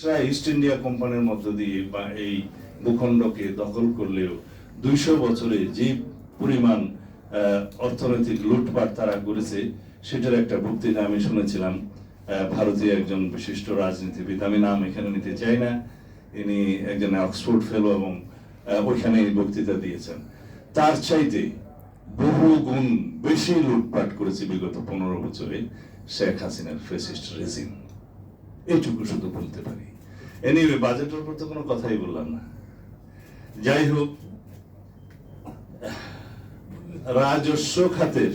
সেটা east India কোম্পানির মধ্য দিয়ে বা এই ভূখণ্ডকে দখল করলেও দুইশো বছরে যে পরিমাণ অর্থনৈতিক লুটপাট তারা করেছে, সেটার একটা বক্তৃতা আমি শুনেছিলাম ভারতীয় একজন বিশিষ্ট রাজনীতিবিদ। আমি নাম এখানে নিতে চাই না, ইনি একজন অক্সফোর্ড ফেলো এবং ওইখানে বক্তৃতা দিয়েছেন। তার চাইতে বহু গুণ বেশি লুটপাট করেছে বিগত পনেরো বছরে শেখ হাসিনার ফেসিস্ট রেজিম। এইটুকু শুধু বলতে পারি। এনিওয়ে বাজেটের উপর তো কোনো কথাই বললাম না। যাই হোক, রাজস্ব খাতের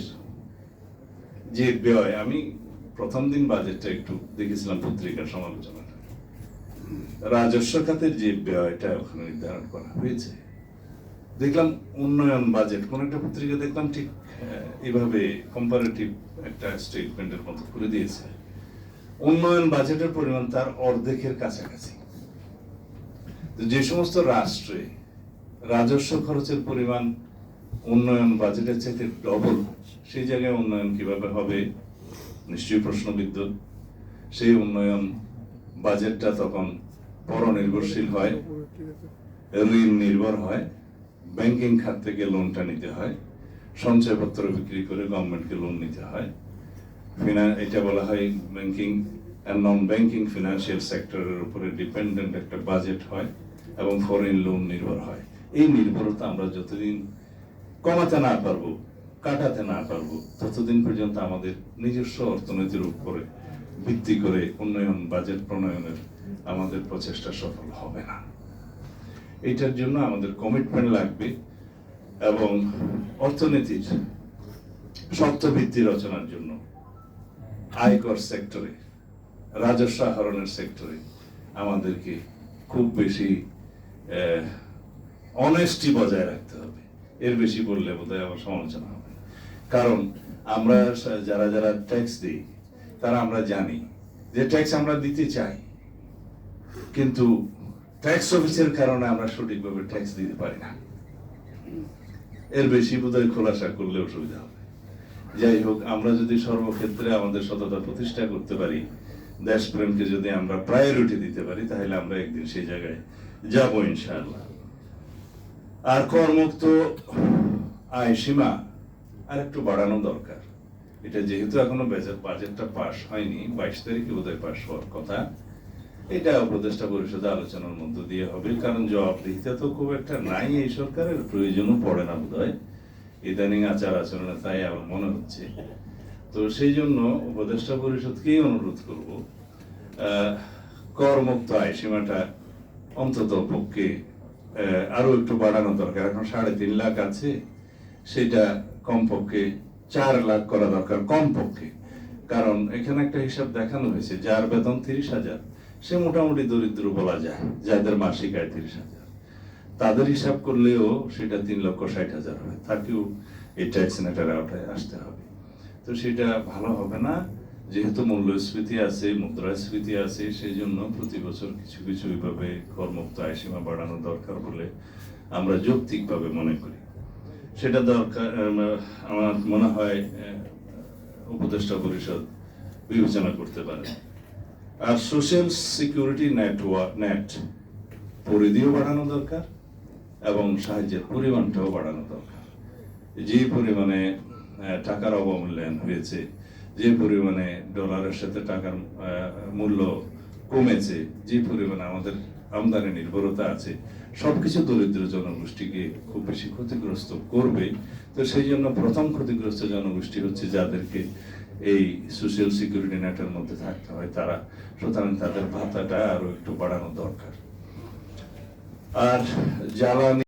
যে ব্যয়, আমি প্রথম দিন বাজেটটা একটু দেখেছিলাম পত্রিকার সমালোচনাটা। রাজস্ব খাতের যে ব্যয়টা ওখানে নির্ধারণ করা হয়েছে। দেখলাম উন্নয়ন বাজেট কোন একটা পত্রিকা দেখলাম ঠিক এভাবে কম্পারেটিভ একটা স্টেটমেন্টের মতো করে দিয়েছে। উন্নয়ন বাজেটের পরিমাণ তার অর্ধেকের কাছাকাছি। যে সমস্ত রাষ্ট্রে রাজস্ব খরচের পরিমাণ উন্নয়ন বাজেটের চাইতে ডবল সেই জায়গায় উন্নয়ন কীভাবে হবে? নিশ্চয়ই প্রশ্নবিদ্ধ। সেই উন্নয়ন বাজেটটা তখন পরনির্ভরশীল হয়, ঋণ নির্ভর হয় ব্যাংকিং খাত থেকে লোনটা নিতে হয়, সঞ্চয়পত্র বিক্রি করে গভর্নমেন্টকে লোন নিতে হয়। ফিনা- এটা বলা হয় banking and non banking financial সেক্টরের উপরে ডিপেন্ডেন্ট একটা বাজেট হয়। এবং ফরেন লোন নির্ভর হয়। এই নির্ভরতা আমরা যতদিন কমাতে না পারব, কাটাতে না পারব, ততদিন পর্যন্ত আমাদের নিজস্ব অর্থনীতির উপরে ভিত্তি করে উন্নয়ন, বাজেট প্রণয়নের আমাদের প্রচেষ্টা সফল হবে না। এটার জন্য আমাদের কমিটমেন্ট লাগবে এবং অর্থনীতির শক্ত ভিত্তি রচনার জন্য আয়কর সেক্টরে রাজস্ব আহরণের সেক্টরে আমাদেরকে খুব বেশি অনেস্টি বজায় রাখতে হবে। এর বেশি বললে বোধহয় আবার সমালোচনা হবে কারণ আমরা যারা যারা ট্যাক্স দিই, তারা আমরা জানি যে ট্যাক্স আমরা দিতে চাই। কিন্তু ট্যাক্স অফিসের কারণে আমরা সঠিকভাবে ট্যাক্স দিতে পারি না। এর বেশি বোধহয় খোলাসা করলে অসুবিধা হবে। যাই হোক, আমরা যদি সর্বক্ষেত্রে আমাদের সততা প্রতিষ্ঠা করতে পারি, দেশপ্রেমকে যদি আমরা প্রায়োরিটি দিতে পারি, তাহলে আমরা একদিন সেই জায়গায় যাব ইনশাআল্লাহ। আর করমুক্ত আয় সীমা আর একটু বাড়ানো দরকার। এটা যেহেতু এখনও বাজেট বাজেটটা পাস হয়নি, বাইশ তারিখে বোধহয় পাস হওয়ার কথা। এটা উপদেষ্টা পরিষদে আলোচনার মধ্য দিয়ে হবে, কারণ জবাবদিহিতা তো খুব একটা নাই এই সরকারের, প্রয়োজনও পড়ে না বোধহয়। ইদানিং আচার আচরণে তাই আমার মনে হচ্ছে। তো সেই জন্য উপদেষ্টা পরিষদকেই অনুরোধ করব করমুক্ত আয় সীমাটা অন্তত পক্ষে আহ, আরও একটু বাড়ানো দরকার। এখন সাড়ে তিন লাখ আছে সেটা কমপক্ষে চার লাখ করা দরকার কমপক্ষে। কারণ এখানে একটা হিসাব দেখানো হয়েছে যার বেতন তিরিশ হাজার সে মোটামুটি দরিদ্র বলা যায় যাদের মাসিক আয় তিরিশ হাজার। তাদের হিসাব করলেও সেটা তিন লক্ষ ষাট হাজার হয়। তাকেও এই ট্যাক্স নেটার আওতায় আসতে হবে। তো সেটা ভালো হবে না। যেহেতু মূল্যস্ফীতি আছে, মুদ্রাস্ফীতি আছে সেই জন্য প্রতি বছর কিছু কিছু এইভাবে করমুক্ত আয় সীমা বাড়ানো দরকার বলে আমরা যৌক্তিকভাবে মনে করি। সেটা দরকার আমার মনে হয় উপদেষ্টা পরিষদ বিবেচনা করতে পারে। আর সোশ্যাল সিকিউরিটি নেটওয়ার্ক নেট পরিধিও বাড়ানো দরকার এবং সাহায্যের পরিমাণটাও বাড়ানো দরকার। যে পরিমাণে টাকার অবমূল্যায়ন হয়েছে যে পরিমাণে ডলারের সাথে টাকার মূল্য কমেছে, যে পরিমাণে আমাদের আমদানি নির্ভরতা আছে, সবকিছু দরিদ্র জনগোষ্ঠীকে খুব বেশি ক্ষতিগ্রস্ত করবে। তো সেই জন্য প্রথম ক্ষতিগ্রস্ত জনগোষ্ঠী হচ্ছে যাদেরকে এই সোশ্যাল সিকিউরিটি নেটের মধ্যে থাকতে হয়, তারা। সুতরাং তাদের ভাতাটা আরও একটু বাড়ানো দরকার। আর জ্বালানি